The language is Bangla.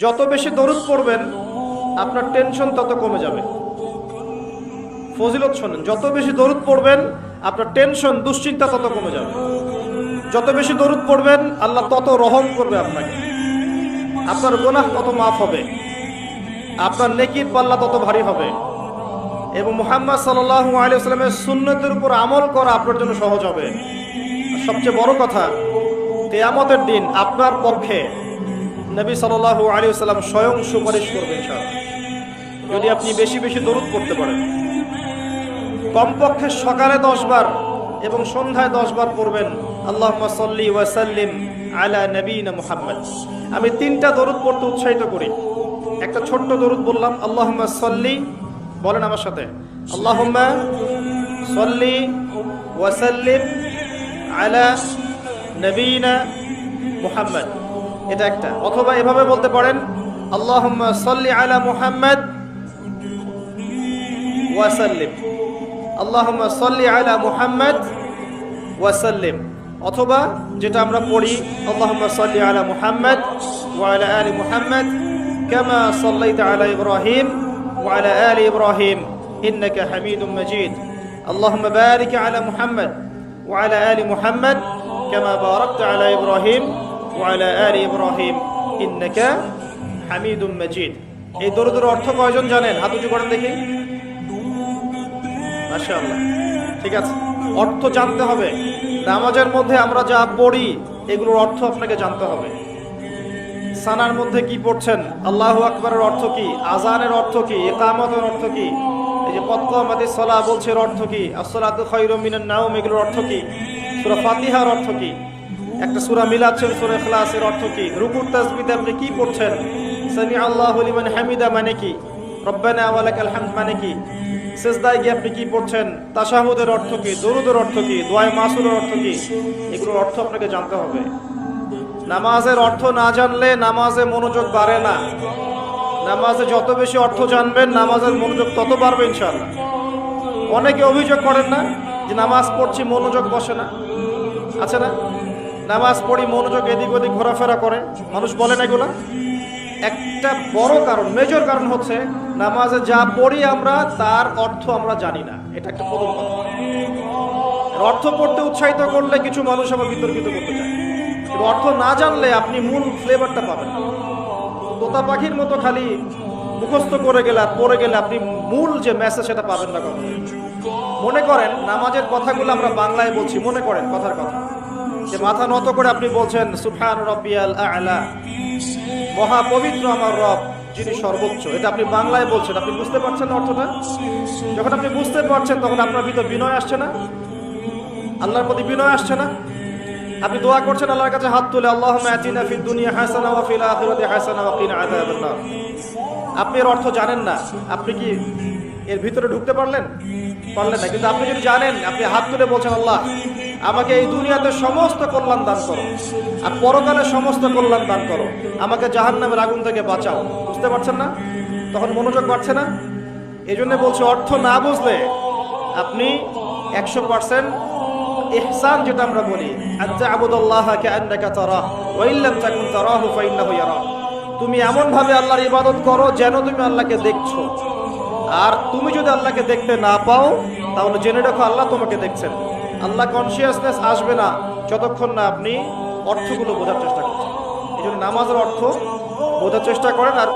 যত বেশি দরুদ পড়বেন, আপনার টেনশন তত কমে যাবে। ফজিলত শোনেন, যত বেশি দরুদ পড়বেন, আপনার টেনশন দুশ্চিন্তা তত কমে যাবে। যত বেশি দরুদ পড়বেন, আল্লাহ তত রহম করবে আপনাকে। আপনার গোনাহ তত মাফ হবে। আপনার নেকির পাল্লা তত ভারী হবে। এবং মুহাম্মদ সাল্লাল্লাহু আলাইহি ওয়াসাল্লামের সুন্নতের উপর আমল করা আপনার জন্য সহজ হবে। সবচেয়ে বড় কথা তেয়ামতের দিন আপনার পক্ষে নবী সাল্লাল্লাহু আলাইহি ওয়াসাল্লাম স্বয়ং সুপারিশ করবেন যদি আপনি বেশি বেশি দরুদ পড়তে পারেন। কমপক্ষে সকালে দশ বার এবং সন্ধ্যায় দশ বার পড়বেন। আল্লাহ সাল্লি ওয়াসাল্লিম আলা নবীনা মুহাম্মদ। আমি তিনটা দরুদ পড়তে উৎসাহিত করি। একটা ছোট্ট দরুদ বললাম আল্লাহ সাল্লি, বলেন আমার সাথে। আল্লাহ সাল্লি ওয়াসাল্লিম আলা নবীনা মুহাম্মদ। এটা একটা। অথবা এভাবে বলতে পারেন আল্লাহ সাল্লি আলা মুহাম্মদ ওয়াসাল্লিম। আল্লাহুম্মা সাল্লি আলা মুহাম্মদ ওয়াসাল্লিম। অথবা যেটা আমরা পড়ি, আল্লাহুম্মা সাল্লি আলা মুহাম্মদ ওয়া আলা মুহাম্মদ কামা সাল্লাইতা আলা ইব্রাহিম ওয়া আলা ইব্রাহিম, ইন্নাকা হামিদুম মাজিদ। আল্লাহুম্মা বারিক আলা মুহাম্মদ ওয়া আলা আলি মুহাম্মদ কামা বারাকতা আলা ইব্রাহিম ওয়া আলা ইব্রাহিম, ইন্নাকা হামিদুম মাজিদ। এই দরুদের অর্থ কয়জন জানেন? হাত উঁচু করেন দেখি। মাশাআল্লাহ। ঠিক আছে। অর্থ জানতে হবে। নামাজের মধ্যে আমরা যা পড়ি, এগুলোর অর্থ আপনাকে জানতে হবে। সানার মধ্যে কি পড়ছেন? আল্লাহ আকবরের অর্থ কি? আজানের অর্থ কি? একামতের অর্থ কি? এই যে পদকমাদি সলা বলছে অর্থ কি? আসসালাতু খায়রুম মিনান নাওম, এগুলোর অর্থ কি? সূরা ফাতিহার অর্থ কি? একটা সুরা মিলাচ্ছেন সুরা ইখলাসের অর্থ কি? রুকুর তাসবিতে আপনি কি পড়ছেন? সামি আল্লাহু লিমান হামিদা মানে কি? রব্বানা ওয়ালাকাল হামদ মানে কি? সেজদায় গিয়ে আপনি কি পড়ছেন? তাশাহুদের অর্থ কি? দরুদের অর্থ কি? দোয়ায় মাসুরের অর্থ কি? এগুলোর অর্থ আপনাকে জানতে হবে। নামাজের অর্থ না জানলে নামাজে মনোযোগ বাড়ে না। নামাজে যত বেশি অর্থ জানবেন, নামাজের মনোযোগ তত বাড়বে ইনশাআল্লাহ। অনেকে অভিযোগ করেন না যে নামাজ পড়ছি, মনোযোগ বসে না। আছে না? নামাজ পড়ি, মনোযোগ এদিক ওদিক ঘোরাফেরা করে। মানুষ বলে না এগুলা। একটা বড় কারণ মেজর কারণ হচ্ছে নামাজে যা পড়ি আমরা, তার অর্থ আমরা জানি না। এটা একটা প্রথম কথা। অর্থ পড়তে উৎসাহিত করলে কিছু মানুষ আবার বিতর্কিত করতে চায়। অর্থ না জানলে আপনি মূল ফ্লেভারটা পাবেন তোতা পাখির মতো খালি মুখস্থ করে গেলে আর পড়ে গেলে আপনি মূল যে মেসেজ সেটা পাবেন না কখনো। মনে করেন, নামাজের কথাগুলো আমরা বাংলায় বলছি, মনে করেন কথার কথা। যে মাথা নত করে আপনি বলছেন সুফান রব্বিয়াল আলা, মহা পবিত্র আমার রব, যিনি সর্বোচ্চ। এটা আপনি বাংলায় বলছেন, আপনি বুঝতে পারছেন অর্থটা? যখন আপনি বুঝতে পারছেন, তখন আপনার ভিতর বিনয় আসছে না? আল্লাহর প্রতি বিনয় আসছে না? আপনি দোয়া করছেন, আল্লাহর কাছে হাত তুলে আল্লাহ আতিনা ফিদ দুনিয়া হাসানা ওয়া ফিল আখিরাতি হাসানা ওয়া কিনা আযাবান নার আপনি এর অর্থ জানেন না। আপনি কি এর ভিতরে ঢুকতে পারলেন? পারলেন না। কিন্তু আপনি যদি জানেন, আপনি হাত তুলে বলছেন, আল্লাহ আমাকে এই দুনিয়াতে সমস্ত কল্যাণ দান করো। আর পরকালে সমস্ত কল্যাণ দান করো। আমাকে জাহান্নামের আগুন থেকে বাঁচাও। বুঝতে পারছেন না? তখন মনোযোগ বাড়ছে না? এই জন্য বলছে, অর্থ না বুঝলে আপনি একশো পার্সেন্ট ইহসান যেটা আমরা বলি আজ্জা আবুদুল্লাহ তুমি এমন ভাবে আল্লাহর ইবাদত করো যেন তুমি আল্লাহকে দেখছ। আর তুমি যদি আল্লাহকে দেখতে না পাও, তাহলে জেনে রাখো আল্লাহ তোমাকে দেখছেন। আল্লাহ কনসিয়াসনেস আসবে না যতক্ষণ না আপনি অর্থগুলো বোঝার চেষ্টা করছেন। এই জন্য নামাজের অর্থ বোঝার চেষ্টা করেন আর